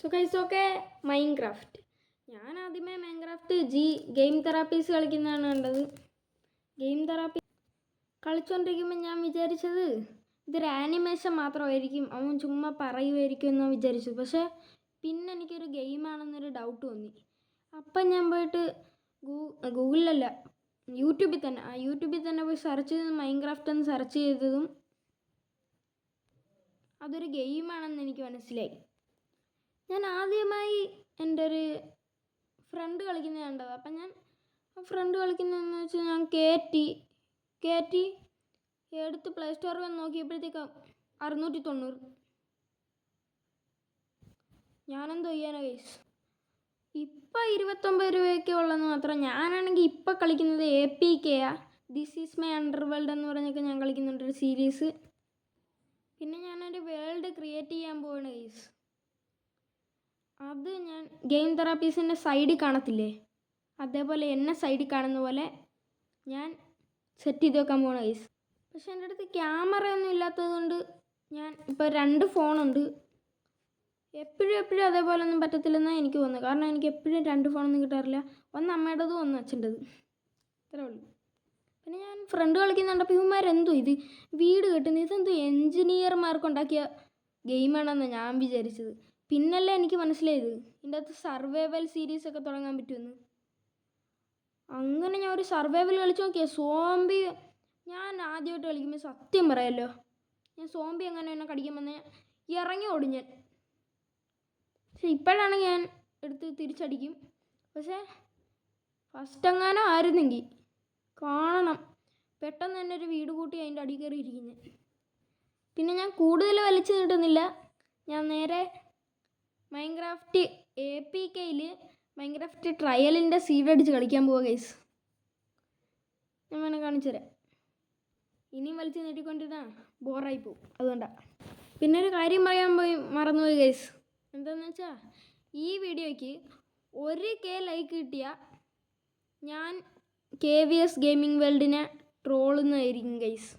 So കൈസ് okay Minecraft ഞാൻ ആദ്യമേ Minecraft G game therapies കളിക്കുന്നതാണ് കണ്ടത്. ഗെയിം തെറാപ്പി കളിച്ചുകൊണ്ടിരിക്കുമ്പോൾ ഞാൻ വിചാരിച്ചത് ഇതൊരു ആനിമേഷൻ മാത്രമായിരിക്കും. അവൻ ചുമ്മാ പറയുമായിരിക്കും എന്നാണ് വിചാരിച്ചു പക്ഷേ പിന്നെ എനിക്കൊരു ഗെയിമാണെന്നൊരു ഡൗട്ട് തോന്നി അപ്പം ഞാൻ പോയിട്ട് ഗൂ ഗൂഗിളിലല്ല യൂട്യൂബിൽ തന്നെ ആ യൂട്യൂബിൽ തന്നെ പോയി സെർച്ച് ചെയ്ത് മൈൻക്രാഫ്റ്റ് എന്ന് സെർച്ച് ചെയ്തതും അതൊരു ഗെയിമാണെന്ന് എനിക്ക് മനസ്സിലായി. ഞാൻ ആദ്യമായി എന്റെ ഒരു ഫ്രണ്ട് കളിക്കുന്നത് കണ്ടത്. അപ്പം ഞാൻ ഫ്രണ്ട് കളിക്കുന്നതെന്ന് വെച്ചാൽ ഞാൻ കയറ്റി കയറ്റി എടുത്ത് പ്ലേ സ്റ്റോറിൽ വന്ന് നോക്കിയപ്പോഴത്തേക്ക് അറുന്നൂറ്റി തൊണ്ണൂറ് ഞാനെന്തോ ചെയ്യാനോ കേസ് ഇപ്പം ഇരുപത്തൊമ്പത് രൂപയൊക്കെ ഉള്ളതെന്ന് മാത്രം ഞാനാണെങ്കിൽ ഇപ്പം കളിക്കുന്നത് A P കെയാ this is my under world എന്ന് പറഞ്ഞൊക്കെ ഞാൻ കളിക്കുന്നുണ്ട് ഒരു സീരീസ് പിന്നെ ഞാനൊരു വേൾഡ് ക്രിയേറ്റ് ചെയ്യാൻ പോവാണ് കേസ് അത് ഞാൻ ഗെയിം തെറാപ്പീസിന്റെ സൈഡിൽ കാണത്തില്ലേ? അതേപോലെ എന്നെ സൈഡിൽ കാണുന്ന പോലെ ഞാൻ സെറ്റ് ചെയ്ത് വെക്കാൻ പോകണം ഗൈസ് പക്ഷെ എന്റെ അടുത്ത് ക്യാമറ ഒന്നും ഇല്ലാത്തത് കൊണ്ട് ഞാൻ ഇപ്പോൾ രണ്ട് ഫോണുണ്ട് എപ്പോഴും എപ്പോഴും അതേപോലെ ഒന്നും പറ്റത്തില്ലെന്നാണ് എനിക്ക് തോന്നുന്നത്. കാരണം എനിക്ക് എപ്പോഴും രണ്ട് ഫോണൊന്നും കിട്ടാറില്ല. ഒന്ന് അമ്മയുടേതും ഒന്ന് അച്ഛന്റെത്. ഇത്രേ ഉള്ളൂ. പിന്നെ ഞാൻ ഫ്രണ്ട് കളിക്കുന്നുണ്ടപ്പോൾ ഇവന്മാരെന്തോ ഇത്? വീട് കെട്ടുന്നത് ഇതെന്തോ എൻജിനീയർമാർക്ക് ഉണ്ടാക്കിയ ഗെയിമാണെന്നാണ് ഞാൻ വിചാരിച്ചത്. പിന്നല്ലേ എനിക്ക് മനസ്സിലായത്? ഇതിന്റെ അകത്ത് സർവൈവൽ സീരീസ് ഒക്കെ തുടങ്ങാൻ പറ്റുമെന്ന്. അങ്ങനെ ഞാൻ ഒരു സർവൈവൽ കളിച്ചു നോക്കിയാൽ സോംബി ഞാൻ ആദ്യമായിട്ട് കളിക്കുമ്പോൾ സത്യം പറയാമല്ലോ ഞാൻ സോംബി എങ്ങനെ എന്നെ കടിക്കാൻ ഞാൻ ഇറങ്ങി ഓടും ഞാൻ. പക്ഷെ ഇപ്പോഴാണ് ഞാൻ എടുത്ത് തിരിച്ചടിക്കും. പക്ഷേ ഫസ്റ്റ് എങ്ങാനോ ആയിരുന്നെങ്കിൽ കാണണം. പെട്ടെന്ന് തന്നെ ഒരു വീട് കൂട്ടി അതിന്റെ അടി കയറി ഇരിക്കുന്നത് പിന്നെ ഞാൻ കൂടുതൽ വലിച്ചു നീട്ടുന്നില്ല. ഞാൻ നേരെ മൈൻക്രാഫ്റ്റ് എ പി കെയിൽ മൈൻക്രാഫ്റ്റ് ട്രയലിന്റെ സീഡ് അടിച്ച് കളിക്കാൻ പോവുക ഗൈസ് ഞാൻ വേണേൽ കാണിച്ചു തരാം. ഇനിയും വലിച്ച് നീട്ടിക്കൊണ്ടിരുന്ന ബോറായി പോവും. അതുകൊണ്ടാണ് പിന്നെ ഒരു കാര്യം പറയാൻ പോയി മറന്നുപോയി ഗൈസ് എന്താണെന്ന് വെച്ചാൽ ഈ വീഡിയോയ്ക്ക് ഒരു കെ ലൈക്ക് കിട്ടിയ ഞാൻ കെ വി എസ് ഗെയിമിംഗ് വേൾഡിനെ ട്രോളുന്നതായിരിക്കും ഗൈസ്